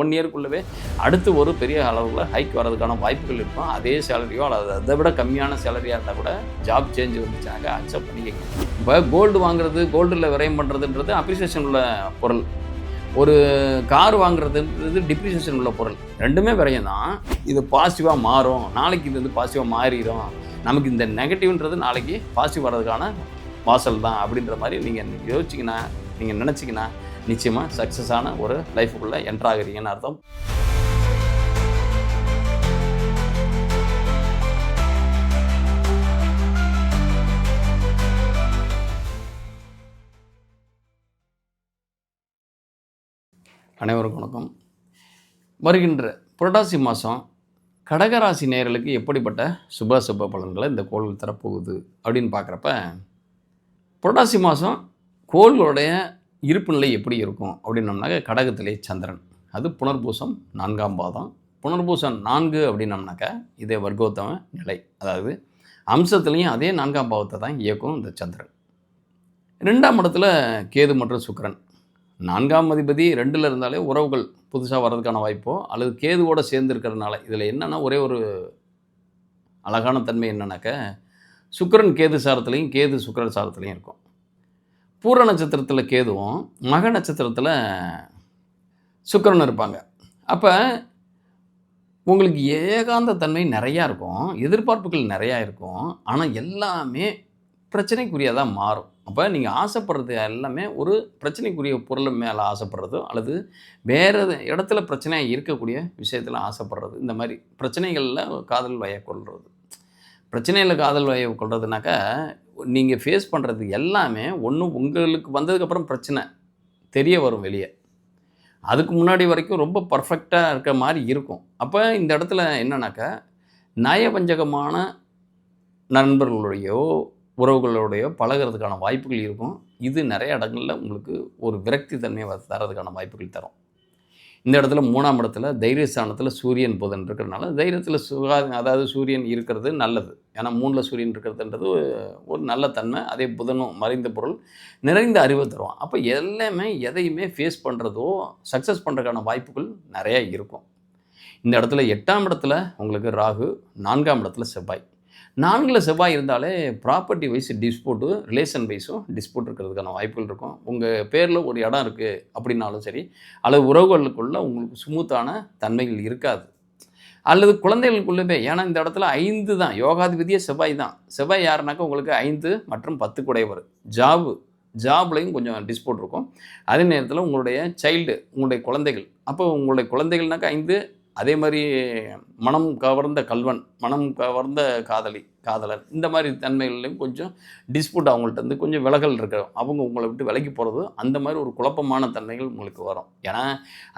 One இயர்க்குள்ளவே அடுத்து ஒரு பெரிய அளவில் ஹைக் வர்றதுக்கான வாய்ப்புகள் இருக்கும். அதே சேலரியோ அல்லது அதை விட கம்மியான சேலரியாக இருந்தால் கூட ஜாப் சேஞ்ச் வந்துச்சாங்க அக்செப்ட் பண்ணிக்கங்க. இப்போ கோல்டு வாங்குறது கோல்டில் விரயம் பண்ணுறதுன்றது அப்ரிசியேஷன் உள்ள பொருள். ஒரு கார் வாங்குறதுன்றது டிப்ரிசியேஷன் உள்ள பொருள். ரெண்டுமே விரயம் தான். இது பாசிட்டிவாக மாறும். நாளைக்கு இது வந்து பாசிட்டிவாக மாறிடும். நமக்கு இந்த நெகட்டிவ்ன்றது நாளைக்கு பாசிட்டிவ் வர்றதுக்கான வாசல் தான் அப்படின்ற மாதிரி நீங்கள் யோசிச்சிங்கன்னா நீங்கள் நினச்சிங்கன்னா நிச்சயமாக சக்ஸஸான ஒரு லைஃபுக்குள்ளே என்ட்ராகிறீங்கன்னு அர்த்தம். அனைவருக்கும் வணக்கம். வருகின்ற புரட்டாசி மாதம் கடகராசி நேயர்களுக்கு எப்படிப்பட்ட சுப சுப பலன்களை இந்த கோள்கள் தரப்போகுது அப்படின்னு பார்க்குறப்ப புரட்டாசி மாதம் கோள்களுடைய இருப்பு நிலை எப்படி இருக்கும் அப்படின்னம்னாக்க கடகத்திலே சந்திரன். அது புனர்பூசம் நான்காம் பாதம். புனர்பூசம் நான்கு அப்படின்னம்னாக்க இதே வர்க்கோத்தம நிலை. அதாவது அம்சத்துலேயும் அதே நான்காம் பாவத்தை தான் இயக்கும் இந்த சந்திரன். ரெண்டாம் இடத்துல கேது மற்றும் சுக்கிரன். நான்காம் அதிபதி ரெண்டில் இருந்தாலே உறவுகள் புதுசாக வர்றதுக்கான வாய்ப்போ அல்லது கேதுவோட சேர்ந்து இருக்கிறதுனால இதில் என்னென்னா ஒரே ஒரு அழகான தன்மை என்னன்னாக்க சுக்கரன் கேது சாரத்துலேயும் கேது சுக்கிரன் சாரத்துலேயும் இருக்கும். பூர நட்சத்திரத்தில் கேதுவும் மக நட்சத்திரத்தில் சுக்கரன் இருப்பாங்க. அப்போ உங்களுக்கு ஏகாந்த தன்மை நிறையா இருக்கும் எதிர்பார்ப்புகள் நிறையா இருக்கும் ஆனால் எல்லாமே பிரச்சனைக்குரியதாக மாறும். அப்போ நீங்கள் ஆசைப்படுறது எல்லாமே ஒரு பிரச்சனைக்குரிய பொருள் மேலே ஆசைப்படுறதோ அல்லது வேறு இடத்துல பிரச்சனையாக இருக்கக்கூடிய விஷயத்தில் ஆசைப்படுறது இந்த மாதிரி பிரச்சனைகளில் காதல் வய கொள்வது பிரச்சனையில் காதல் வய கொள்றதுனாக்கா நீங்கள் ஃபேஸ் பண்ணுறது எல்லாமே ஒன்று உங்களுக்கு வந்ததுக்கப்புறம் பிரச்சனை. தெரிய வரும் வெளியே. அதுக்கு முன்னாடி வரைக்கும் ரொம்ப பர்ஃபெக்டாக இருக்க மாதிரி இருக்கும். அப்போ இந்த இடத்துல என்னன்னாக்கா நயவஞ்சகமான நண்பர்களுடையோ உறவுகளோடையோ பழகிறதுக்கான வாய்ப்புகள் இருக்கும். இது நிறைய இடங்களில் உங்களுக்கு ஒரு விரக்தி தன்மையை தரதுக்கான வாய்ப்புகள் தரும். இந்த இடத்துல மூணாம் இடத்துல தைரியஸ்தானத்தில் சூரியன் புதன் இருக்கிறதுனால தைரியத்தில் சுகா அதாவது சூரியன் இருக்கிறது நல்லது. ஏன்னா மூணில் சூரியன் இருக்கிறதுன்றது ஒரு நல்ல தன்மை அதே புதனும் மறைந்த பொருள் நிறைந்த அறிவை தரும் அப்போ எல்லாமே எதையுமே ஃபேஸ் பண்ணுறதோ சக்ஸஸ் பண்ணுறதுக்கான வாய்ப்புகள் நிறையா இருக்கும். இந்த இடத்துல எட்டாம் இடத்துல உங்களுக்கு ராகு நான்காம் இடத்துல செவ்வாய். நான்கில் செவ்வாய் இருந்தாலே ப்ராப்பர்ட்டி வைஸ் டிஸ்போட்டு ரிலேஷன் வைஸும் டிஸ்போட் இருக்கிறதுக்கான வாய்ப்புகள் இருக்கும். உங்கள் பேரில் ஒரு இடம் இருக்குது அப்படின்னாலும் சரி அல்லது உறவுகளுக்குள்ளே உங்களுக்கு ஸ்மூத்தான தன்மைகள் இருக்காது. அல்லது குழந்தைகளுக்குள்ளவே ஏன்னா இந்த இடத்துல ஐந்து தான் யோகாதிபதியே செவ்வாய் தான். செவ்வாய் யாருனாக்கா உங்களுக்கு ஐந்து மற்றும் பத்து குடையவர். ஜாபு ஜாப்லையும் கொஞ்சம் டிஸ்போட் இருக்கும். அதே நேரத்தில் உங்களுடைய சைல்டு உங்களுடைய குழந்தைகள். அப்போ உங்களுடைய குழந்தைகள்னாக்கா ஐந்து அதே மாதிரி மனம் கவர்ந்த கல்வன் மனம் கவர்ந்த காதலி காதலர் இந்த மாதிரி தன்மைகள்லையும் கொஞ்சம் டிஸ்பியூட் அவங்கள்ட்ட இருந்து கொஞ்சம் விலகல் இருக்கிறோம் அவங்க உங்களை விட்டு விலகி போகிறது அந்த மாதிரி ஒரு குழப்பமான தன்மைகள் உங்களுக்கு வரும். ஏன்னா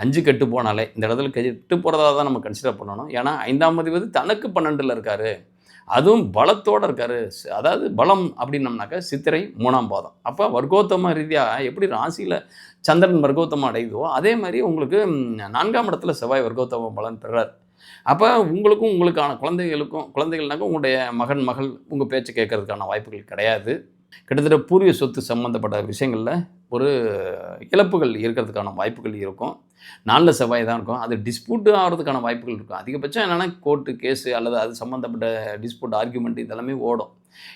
அஞ்சு கெட்டு போனாலே இந்த இடத்துல கெட்டு போகிறதா தான் நம்ம கன்சிடர் பண்ணணும். ஏன்னா ஐந்தாம் அதிபதி தனக்கு பன்னெண்டில் இருக்காரு. அதுவும் பலத்தோடு இருக்காரு. அதாவது பலம் அப்படின்னம்னாக்கா சித்திரை மூணாம் பாதம். அப்போ வர்க்கோத்தம ரீதியாக எப்படி ராசியில் சந்திரன் வர்க்கோத்தமம் அடையுதோ அதே மாதிரி உங்களுக்கு நான்காம் இடத்துல செவ்வாய் வர்க்கோத்தம பலன் பெறார். அப்போ உங்களுக்கும் உங்களுக்கான குழந்தைகளுக்கும் குழந்தைகள்னாக்கா உங்களுடைய மகன் மகள் உங்கள் பேச்சு கேட்கறதுக்கான வாய்ப்புகள் கிடையாது. கிட்டத்தட்ட பூர்வீக சொத்து சம்மந்தப்பட்ட விஷயங்களில் ஒரு இழப்புகள் இருக்கிறதுக்கான வாய்ப்புகள் இருக்கும். நாளில் செவ்வாய் தான் இருக்கும். அது டிஸ்பியூட் ஆகிறதுக்கான வாய்ப்புகள் இருக்கும். அதிகபட்சம் என்னென்னா கோர்ட்டு கேஸு அல்லது அது சம்மந்தப்பட்ட டிஸ்பியூட் ஆர்குமெண்ட் இதெல்லாமே ஓடும்.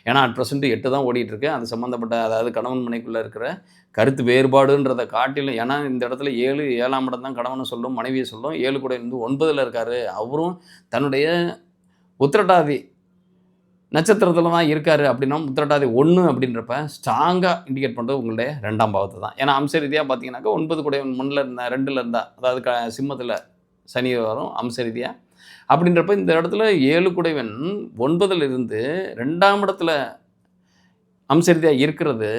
ஏன்னா அட் ப்ரெசென்ட் எட்டு தான் ஓடிட்டுருக்கு. அது சம்மந்தப்பட்ட அதாவது கணவன் மனைக்குள்ளே இருக்கிற கருத்து வேறுபாடுன்றதை காட்டிலும் ஏன்னா இந்த இடத்துல ஏழு ஏழாம் இடம் தான் கணவனை சொல்லும் மனைவியை சொல்லும். ஏழு கூட இருந்து ஒன்பதில் இருக்கார். அவரும் தன்னுடைய உத்திரட்டாதி நட்சத்திரத்தில் தான் இருக்காரு அப்படின்னா உத்திரட்டாதி ஒன்று அப்படின்றப்ப ஸ்ட்ராங்காக இண்டிகேட் பண்ணுறது உங்களுடைய ரெண்டாம் பாவத்தை தான். ஏன்னா அம்ச ரீதியாக பார்த்தீங்கன்னாக்கா ஒன்பது கூட முன்னில் இருந்தால் ரெண்டில் இருந்தால் அதாவது க சிம்மத்தில் சனி வரும் அம்ச ரீதியாக அப்படின்றப்ப இந்த இடத்துல ஏழு குடைவன் ஒன்பதில் இருந்து ரெண்டாம் இடத்துல அம்சரீதியாக இருக்கிறது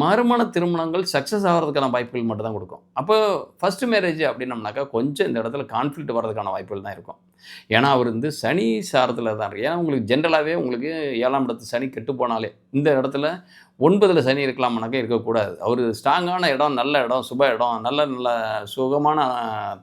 மறுமண திருமணங்கள் சக்ஸஸ் ஆகிறதுக்கான வாய்ப்புகள் மட்டும் தான் கொடுக்கும். அப்போ ஃபஸ்ட்டு மேரேஜ் அப்படின்னம்னாக்கா கொஞ்சம் இந்த இடத்துல கான்ஃப்ளிக்ட் வர்றதுக்கான வாய்ப்புகள் தான் இருக்கும். ஏன்னா அவர் வந்து சனி சாரத்தில் தான் இருக்கு. ஏன்னா உங்களுக்கு ஜென்ரலாகவே உங்களுக்கு ஏழாம் இடத்து சனி கெட்டு போனாலே இந்த இடத்துல ஒன்பதில் சனி இருக்கலாம்னாக்கா இருக்கக்கூடாது. அவர் ஸ்ட்ராங்கான இடம் நல்ல இடம் சுப இடம் நல்ல நல்ல சுகமான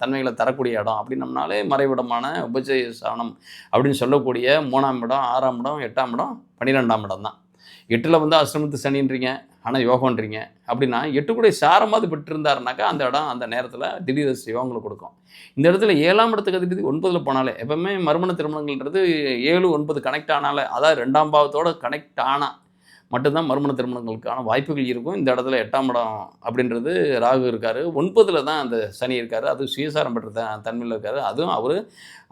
தன்மைகளை தரக்கூடிய இடம் அப்படின்னம்னாலே மறைவிடமான உபஜய சாணம் அப்படின்னு சொல்லக்கூடிய மூணாம் இடம் ஆறாம் இடம் எட்டாம் இடம் பன்னிரெண்டாம் இடம் தான். எட்டில் வந்து அஷ்டமத்து சனின்றீங்க ஆனால் யோகன்றீங்க அப்படின்னா எட்டு கூட சாரமாவது பெற்றிருந்தாருனாக்கா அந்த இடம் அந்த நேரத்தில் திடீர் யோகங்களை கொடுக்கும். இந்த இடத்துல ஏழாம் இடத்துக்கு அதிபதி ஒன்பதில் போனாலே எப்பவுமே மறுமண திருமணங்கள்ன்றது ஏழு ஒன்பது கனெக்ட் ஆனாலே அதாவது ரெண்டாம் பாவத்தோடு கனெக்ட் ஆனால் மட்டும்தான் மறுமண திருமணங்களுக்கான வாய்ப்புகள் இருக்கும். இந்த இடத்துல எட்டாம் இடம் அப்படின்றது ராகு இருக்கார். ஒன்பதில் தான் அந்த சனி இருக்கார். அது சுயசாரம் பெற்ற த- தன்மையில் இருக்கார். அதுவும் அவர்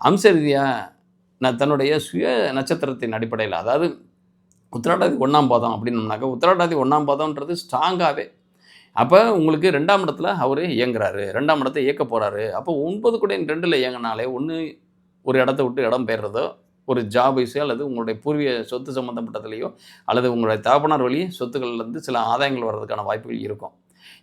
அம்ச ரீதியாக நான் தன்னுடைய சுய நட்சத்திரத்தின் அடிப்படையில் அதாவது உத்திராட்டாதி ஒன்றாம் பாதம் அப்படின்னாக்கா உத்திராட்டாதி ஒன்றாம் பாதம்ன்றது ஸ்ட்ராங்காகவே அப்போ உங்களுக்கு ரெண்டாம் இடத்துல அவர் இயங்குறாரு. ரெண்டாம் இடத்தை இயக்க போகிறாரு அப்போ ஒன்பது கூட ரெண்டில் இயங்கினாலே ஒன்று ஒரு இடத்த விட்டு இடம் பெயர்றதோ ஒரு ஜாப் அல்லது உங்களுடைய பூர்வீக சொத்து சம்மந்தப்பட்டதுலையோ அல்லது உங்களுடைய தகப்பனார் வழி சொத்துக்கள்லேருந்து சில ஆதாயங்கள் வர்றதுக்கான வாய்ப்புகள் இருக்கும்.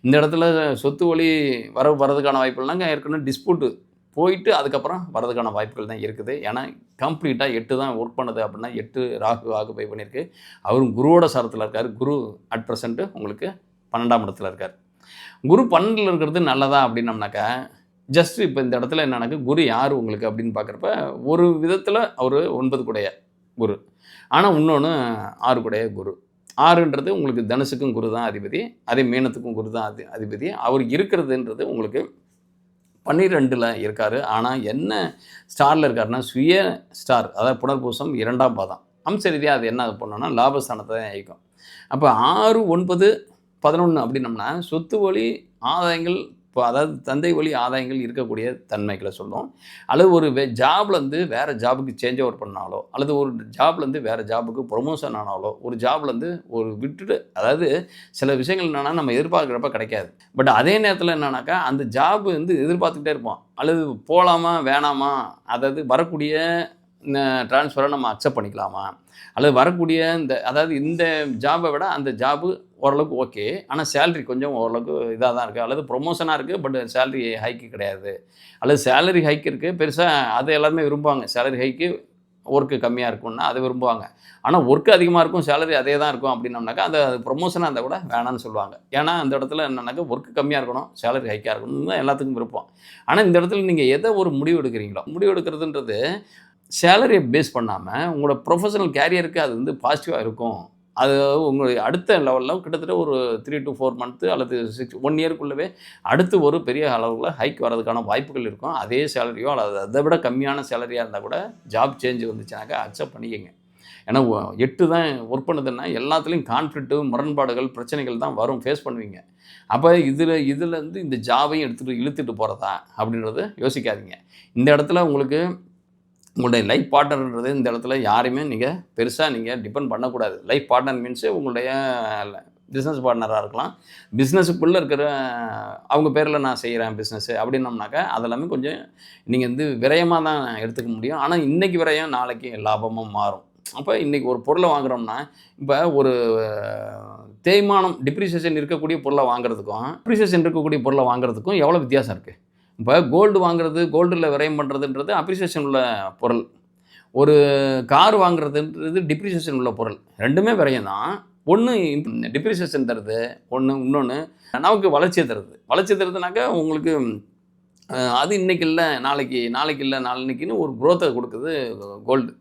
இந்த இடத்துல சொத்து வழி வர வர்றதுக்கான வாய்ப்புகள்னாங்க ஏற்கனவே டிஸ்பியூட்டு போயிட்டு அதுக்கப்புறம் வர்றதுக்கான வாய்ப்புகள் தான் இருக்குது. ஏன்னா கம்ப்ளீட்டாக எட்டு தான் ஒர்க் பண்ணுது அப்படின்னா எட்டு ராகு ஆக்குபை பண்ணியிருக்கு. அவரும் குருவோட சரத்தில் இருக்கார். குரு அட் ப்ரெசண்ட்டு உங்களுக்கு பன்னெண்டாம் இடத்துல இருக்கார். குரு பன்னெண்டில் இருக்கிறது நல்லதா அப்படின்னம்னாக்கா ஜஸ்ட் இப்போ இந்த இடத்துல என்னன்னாக்கா குரு யார் உங்களுக்கு அப்படின்னு பார்க்குறப்ப ஒரு விதத்தில் அவர் ஒன்பது கூடைய குரு. ஆனால் இன்னொன்று ஆறு கூடைய குரு. ஆறுன்றது உங்களுக்கு தனுசுக்கும் குரு தான் அதிபதி. அதே மீனத்துக்கும் குரு தான் அதி அதிபதி. அவர் இருக்கிறதுன்றது உங்களுக்கு பன்னிரெண்டில் இருக்கார். ஆனால் என்ன ஸ்டாரில் இருக்காருன்னா சுய ஸ்டார் அதாவது புனர்பூசம் இரண்டாம் பாதம். அம்ச ரீதியாக அது என்ன பண்ணோன்னா லாபஸ்தானத்தை தான் இயக்கும் அப்போ ஆறு ஒன்பது பதினொன்று அப்படின்னம்னா சொத்து வழி ஆதாயங்கள் இப்போ அதாவது தந்தை வழி ஆதாயங்கள் இருக்கக்கூடிய தன்மைகளை சொல்லும் அல்லது ஒரு வே ஜாப்லேருந்து வேறு ஜாபுக்கு சேஞ்ச் ஓவர் பண்ணாலோ அல்லது ஒரு ஜாப்லேருந்து வேறு ஜாபுக்கு ப்ரொமோஷன் ஆனாலோ ஒரு ஜாப்லேருந்து ஒரு விட்டுட்டு அதாவது சில விஷயங்கள் என்னென்னா நம்ம எதிர்பார்க்குறப்ப கிடைக்காது. பட் அதே நேரத்தில் என்னன்னாக்கா அந்த ஜாப் வந்து எதிர்பார்த்துக்கிட்டே இருப்போம். அல்லது போகலாமா வேணாமா அதாவது வரக்கூடிய ட்ரான்ஸ்ஃபரை நம்ம அக்செப்ட் பண்ணிக்கலாமா? அல்லது வரக்கூடிய இந்த அதாவது இந்த ஜாபை விட அந்த ஜாபு ஓரளவுக்கு ஓகே. ஆனால் சேலரி கொஞ்சம் ஓரளவுக்கு இதாக தான் இருக்குது அல்லது ப்ரொமோஷனாக இருக்குது பட் சேலரி ஹைக்கு கிடையாது. அல்லது சேலரி ஹைக் இருக்குது பெருசாக அதை எல்லாருமே விரும்புவாங்க. சேலரி ஹைக்கு ஒர்க்கு கம்மியாக இருக்கும்னா அதை விரும்புவாங்க. ஆனால் ஒர்க்கு அதிகமாக இருக்கும் சேலரி அதே தான் இருக்கும் அப்படின்னம்னாக்கா அந்த ப்ரொமோஷனாக இருந்தால் கூட வேணான்னு சொல்லுவாங்க. ஏன்னா அந்த இடத்துல என்னன்னாக்கா ஒர்க்கு கம்மியாக இருக்கணும் சேலரி ஹைக்காக இருக்கணும் தான் எல்லாத்துக்கும் விருப்பம். ஆனால் இந்த இடத்துல நீங்கள் எதை ஒரு முடிவு எடுக்கிறீங்களோ முடிவு எடுக்கிறதுன்றது சேலரியை பேஸ் பண்ணாமல் உங்களோட ப்ரொஃபஷனல் கேரியருக்கு அது வந்து பாசிட்டிவாக இருக்கும். அது உங்களுடைய அடுத்த லெவலில் கிட்டத்தட்ட ஒரு த்ரீ டு ஃபோர் மந்த்து அல்லது சிக்ஸ் ஒன் இயர்க்குள்ளவே அடுத்து ஒரு பெரிய அளவில் ஹைக் வரதுக்கான வாய்ப்புகள் இருக்கும். அதே சேலரியோ அல்லது அதை விட கம்மியான சேலரியாக இருந்தால் கூட ஜாப் சேஞ்ச் வந்துச்சுனாக்கா அக்செப்ட் பண்ணிக்கங்க. ஏன்னா எட்டு தான் ஒர்க் பண்ணுதுன்னா எல்லாத்துலேயும் கான்ஃப்ளிக்ட்டு முரண்பாடுகள் பிரச்சனைகள் தான் வரும் ஃபேஸ் பண்ணுவீங்க. அப்போ இதில் இதுலேருந்து இந்த ஜாபையும் எடுத்துகிட்டு இழுத்துட்டு போகிறதா அப்படின்றத யோசிக்காதீங்க. இந்த இடத்துல உங்களுக்கு உங்களுடைய லைஃப் பார்ட்னர்ன்றது இந்த இடத்துல யாரையுமே நீங்கள் பெருசாக நீங்கள் டிபெண்ட் பண்ணக்கூடாது. லைஃப் பார்ட்னர் மீன்ஸு உங்களுடைய பிஸ்னஸ் பார்ட்னராக இருக்கலாம். பிஸ்னஸுக்குள்ளே இருக்கிற அவங்க பேரில் நான் செய்கிறேன் பிஸ்னஸ்ஸு அப்படின்னம்னாக்கா அதெல்லாமே கொஞ்சம் நீங்கள் வந்து விரயமாக தான் எடுத்துக்க முடியும். ஆனால் இன்றைக்கி விரயம் நாளைக்கு லாபமாக மாறும். அப்போ இன்றைக்கி ஒரு பொருளை வாங்குகிறோம்னா இப்போ ஒரு தேய்மானம் டிப்ரிசியேஷன் இருக்கக்கூடிய பொருளை வாங்குறதுக்கும் டிப்ரிசியேஷன் இருக்கக்கூடிய பொருளை வாங்குறதுக்கும் எவ்வளோ வித்தியாசம் இருக்குது இப்போ கோல்டு வாங்குறது கோல்டில் விரயம் பண்ணுறதுன்றது அப்ரிசியேஷன் உள்ள பொருள். ஒரு கார் வாங்குறதுன்றது டிப்ரிசியேஷன் உள்ள பொருள். ரெண்டுமே விரயம் தான். ஒன்று டிப்ரிசியேஷன் தருது ஒன்று இன்னொன்று நமக்கு வளர்ச்சியை தருது. வளர்ச்சி தருதுனாக்கா உங்களுக்கு அது இன்றைக்கி இல்லை நாளைக்கு நாளைக்கு இல்லை நாளைக்குன்னு ஒரு குரோத்தை கொடுக்குது கோல்டு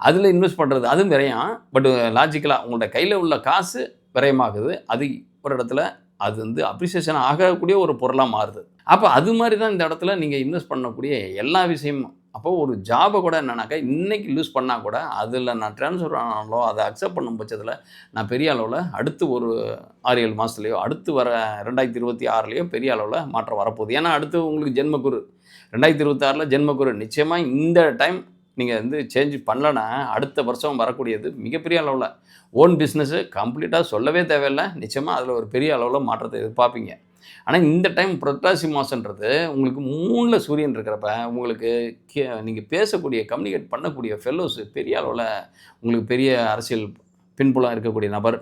அதில் இன்வெஸ்ட் பண்ணுறது அதுவும் விரயம். பட் லாஜிக்கலாக உங்களோட கையில் உள்ள காசு விரயமாகுது. அது ஒரு இடத்துல அது வந்து அப்ரிசியேஷன் ஆகக்கூடிய ஒரு பொருளாக மாறுது. அப்போ அது மாதிரி தான் இந்த இடத்துல நீங்கள் இன்வெஸ்ட் பண்ணக்கூடிய எல்லா விஷயமும். அப்போ ஒரு ஜாபை கூட என்னன்னாக்கா இன்னைக்கு லூஸ் பண்ணால் கூட அதில் நான் ட்ரான்ஸ்ஃபர் ஆனாலோ அதை அக்செப்ட் பண்ணும் பட்சத்தில் நான் பெரிய அளவில் அடுத்து ஒரு ஆறு ஏழு மாதத்துலையோ அடுத்து வர ரெண்டாயிரத்தி இருபத்தி ஆறுலேயோ பெரிய அளவில் மாற்றம் வரப்போகுது. ஏன்னா அடுத்து உங்களுக்கு ஜென்மக்குரு. ரெண்டாயிரத்தி இருபத்தாறில் ஜென்மக்குரு. நிச்சயமாக இந்த டைம் நீங்கள் வந்து சேஞ்ச் பண்ணலன்னா அடுத்த வருஷம் வரக்கூடியது மிகப்பெரிய அளவில். ஓன் பிஸ்னஸ்ஸு கம்ப்ளீட்டாக சொல்லவே தேவையில்லை. நிச்சயமாக அதில் ஒரு பெரிய அளவில் மாற்றத்தை எதிர்பார்ப்பீங்க. ஆனால் இந்த டைம் புரட்டாசி மாதன்றது உங்களுக்கு மூணில் சூரியன் இருக்கிறப்ப உங்களுக்கு கே நீங்கள் பேசக்கூடிய கம்யூனிகேட் பண்ணக்கூடிய ஃபெல்லோஸ் பெரிய அளவில் உங்களுக்கு பெரிய அரசியல் பின்புலம் இருக்கக்கூடிய நபர்.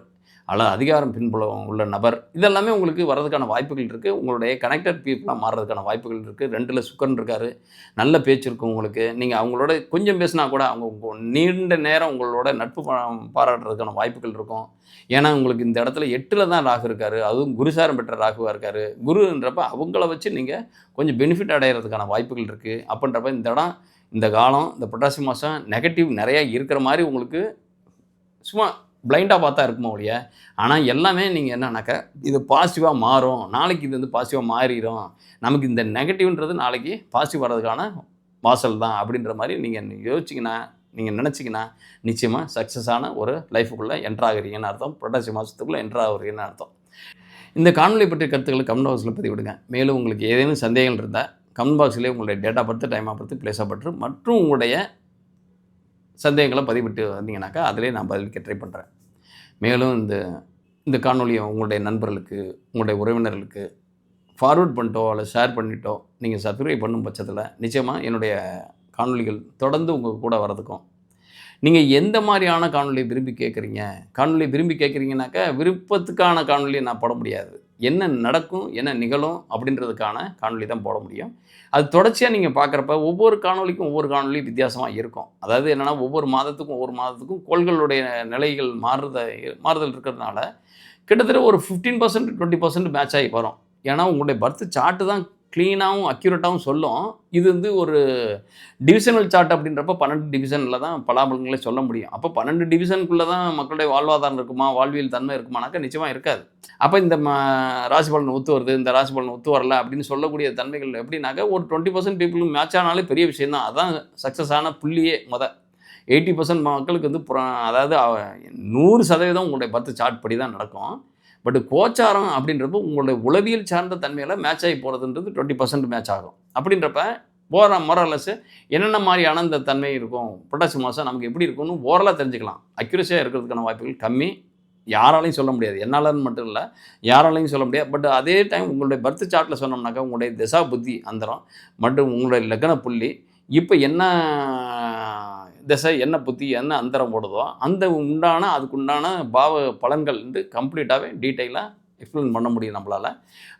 அல்லது அதிகாரம் பின்புலம் உள்ள நபர். இதெல்லாமே உங்களுக்கு வர்றதுக்கான வாய்ப்புகள் இருக்குது உங்களுடைய கனெக்டட் பீப்புளாக மாறுறதுக்கான வாய்ப்புகள் இருக்குது ரெண்டில் சுக்கன் இருக்கார். நல்ல பேச்சு இருக்கும் உங்களுக்கு. நீங்கள் அவங்களோட கொஞ்சம் பேசினா கூட அவங்க நீண்ட நேரம் உங்களோட நட்பு பா- பாராட்டுறதுக்கான வாய்ப்புகள் இருக்கும். ஏன்னா உங்களுக்கு இந்த இடத்துல எட்டில் தான் ராகு இருக்கார். அதுவும் குருசாரம் பெற்ற ராகுவாக இருக்கார். குருன்றப்ப அவங்கள வச்சு நீங்கள் கொஞ்சம் பெனிஃபிட் அடையிறதுக்கான வாய்ப்புகள் இருக்குது அப்படின்றப்ப இந்த இடம் இந்த காலம் இந்த புரட்டாசி மாதம் நெகட்டிவ் நிறையா இருக்கிற மாதிரி உங்களுக்கு சும்மா பிளைண்டாக பார்த்தா இருக்குமா ஒழிய ஆனால் எல்லாமே நீங்கள் என்னன்னாக்கா இது பாசிட்டிவாக மாறும். நாளைக்கு இது வந்து பாசிட்டிவாக மாறிடும் நமக்கு இந்த நெகட்டிவ்ன்றது நாளைக்கு பாசிட்டிவ் வர்றதுக்கான வாசல் தான் அப்படின்ற மாதிரி நீங்கள் யோசிச்சிங்கன்னா நீங்கள் நினச்சிங்கன்னா நிச்சயமாக சக்ஸஸான ஒரு லைஃபுக்குள்ளே என்ட்ராகிறீங்கன்னு அர்த்தம். புரட்டாசி மாதத்துக்குள்ளே என்ட்ராகிறீங்கன்னு அர்த்தம். இந்த காணொலி பற்றிய கருத்துக்களை கமெண்ட் பாக்ஸில் பதிவிடுங்க. மேலும் உங்களுக்கு ஏதேனும் சந்தேகங்கள் இருந்தால் கமெண்ட் பாக்ஸ்லேயே உங்களுடைய டேட்டா பற்றி டைமாக பற்றி பிளேஸாக பற்று மற்றும் உங்களுடைய சந்தேகங்களை பதிவிட்டு வந்தீங்கன்னாக்கா அதிலே நான் பதிலளிக்க ட்ரை பண்ணுறேன் மேலும் இந்த இந்த காணொலியை உங்களுடைய நண்பர்களுக்கு உங்களுடைய உறவினர்களுக்கு ஃபார்வர்ட் பண்ணிட்டோ அல்லது ஷேர் பண்ணிட்டோ நீங்கள் சப்ஸ்கிரைப் பண்ணும் பட்சத்தில் நிச்சயமாக என்னுடைய காணொளிகள் தொடர்ந்து உங்கள் கூட வரதுக்கும் நீங்கள் எந்த மாதிரியான காணொலியை விரும்பி கேட்குறீங்க? காணொலியை விரும்பி கேட்குறீங்கனாக்கா விருப்பத்துக்கான காணொலியை நான் போட முடியாது. என்ன நடக்கும் என்ன நிகழும் அப்படின்றதுக்கான காணொலி தான் போட முடியும். அது தொடர்ச்சியாக நீங்கள் பார்க்குறப்ப ஒவ்வொரு காணொலிக்கும் ஒவ்வொரு காணொலி வித்தியாசமாக இருக்கும். அதாவது என்னென்னா ஒவ்வொரு மாதத்துக்கும் ஒவ்வொரு மாதத்துக்கும் கோள்களுடைய நிலைகள் மாறுத மாறுதல் இருக்கிறதுனால கிட்டத்தட்ட ஒரு fifteen percent twenty percent match ஆகி வரும். ஏன்னா உங்களுடைய பர்த் சார்ட்டு தான் க்ளீனாகவும் அக்யூரேட்டாகவும் சொல்லும். இது வந்து ஒரு டிவிஷனல் சார்ட் அப்படின்றப்ப பன்னெண்டு டிவிஷனில் தான் பலாபலங்களை சொல்ல முடியும். அப்போ பன்னெண்டு டிவிஷனுக்குள்ளே தான் மக்களுடைய வாழ்வாதாரம் இருக்குமா வாழ்வியல் தன்மை இருக்குமானாக்கா நிச்சயமாக இருக்காது. அப்போ இந்த ம ராசி பலன் ஒத்து வருது இந்த ராசி பலன் ஒத்து வரல அப்படின்னு சொல்லக்கூடிய தன்மைகள் எப்படின்னாக்கா ஒரு டுவெண்ட்டி பர்சன்ட் பீப்புள் மேட்ச் ஆனாலே பெரிய விஷயம் தான் அதான் சக்ஸஸான புள்ளியே முத. எயிட்டி பர்சன்ட் மக்களுக்கு வந்து புற அதாவது நூறு சதவீதம் உங்களுடைய பத்து சார்ட் படி தான் நடக்கும். பட் கோச்சாரம் அப்படின்றப்போ உங்களுடைய உளவியல் சார்ந்த தன்மையில் மேட்ச் ஆகி போகிறதுன்றது டுவெண்ட்டி பர்சன்ட் மேட்ச் ஆகும். அப்படின்றப்ப போகிற மொரலஸ் என்னென்ன மாதிரியான அந்த தன்மை இருக்கும்? புரட்டாசி மாதம் நமக்கு எப்படி இருக்கும்னு ஓரலாக தெரிஞ்சுக்கலாம். அக்யூரஸியாக இருக்கிறதுக்கான வாய்ப்புகள் கம்மி. யாராலையும் சொல்ல முடியாது. என்னாலன்னு மட்டும் இல்லை யாராலையும் சொல்ல முடியாது. பட் அதே டைம் உங்களுடைய பர்த் சார்ட்டில் சொன்னோம்னாக்கா உங்களுடைய திசா புத்தி அந்தரம். மற்றும் உங்களுடைய லக்ன புள்ளி இப்போ என்ன திசை என்ன புத்தி என்ன அந்தரம் போடுதோ அந்த உண்டான அதுக்கு உண்டான பாவ பலன்கள் வந்து கம்ப்ளீட்டாகவே டீட்டெயிலாக எக்ஸ்பிளைன் பண்ண முடியும் நம்மளால்.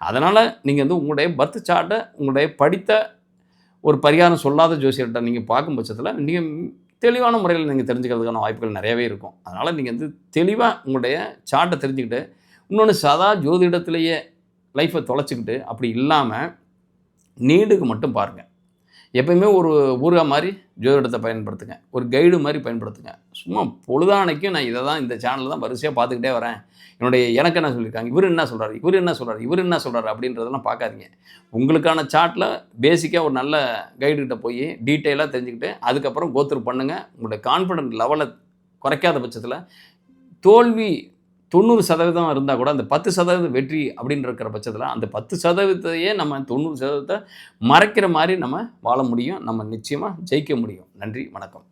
அதனால் நீங்கள் வந்து உங்களுடைய பர்த் சார்ட்டை உங்களுடைய படித்த ஒரு பரிகாரம் சொல்லாத ஜோசியர்கிட்ட நீங்கள் பார்க்கும் பட்சத்தில் நீங்கள் தெளிவான முறையில் நீங்கள் தெரிஞ்சுக்கிறதுக்கான வாய்ப்புகள் நிறையவே இருக்கும். அதனால் நீங்கள் வந்து தெளிவாக உங்களுடைய சார்ட்டை தெரிஞ்சுக்கிட்டு இன்னொன்று சதா ஜோதிடத்திலேயே லைஃப்பை தொலைச்சிக்கிட்டு அப்படி இல்லாமல் நீடுக்கு மட்டும் பாருங்கள் எப்பயுமே ஒரு ஊருகா மாதிரி ஜோதிடத்தை பயன்படுத்துங்க. ஒரு கைடு மாதிரி பயன்படுத்துங்க. சும்மா பொழுதானைக்கும் நான் இதை தான் இந்த சேனலில் தான் வரிசையாக பார்த்துக்கிட்டே வரேன். என்னுடைய எனக்கு என்ன சொல்லியிருக்காங்க? இவர் என்ன சொல்கிறாரு இவர் என்ன சொல்கிறாரு இவர் என்ன சொல்கிறாரு அப்படின்றதெல்லாம் பார்க்காதீங்க. உங்களுக்கான சார்ட்டில் பேசிக்காக ஒரு நல்ல கைடுகிட்ட போய் டீட்டெயிலாக தெரிஞ்சுக்கிட்டு அதுக்கப்புறம் கோத்ரூ பண்ணுங்கள் உங்களுடைய கான்ஃபிடென்ட் லெவலை குறைக்காத பட்சத்தில் தோல்வி தொண்ணூறு சதவீதம் இருந்தால் கூட அந்த பத்து சதவீதம் வெற்றி அப்படின்னு இருக்கிற பட்சத்தில் அந்த பத்து சதவீதத்தையே நம்ம தொண்ணூறு சதவீதத்தை மறைக்கிற மாதிரி நம்ம வாழ முடியும். நம்ம நிச்சயமாக ஜெயிக்க முடியும். நன்றி வணக்கம்.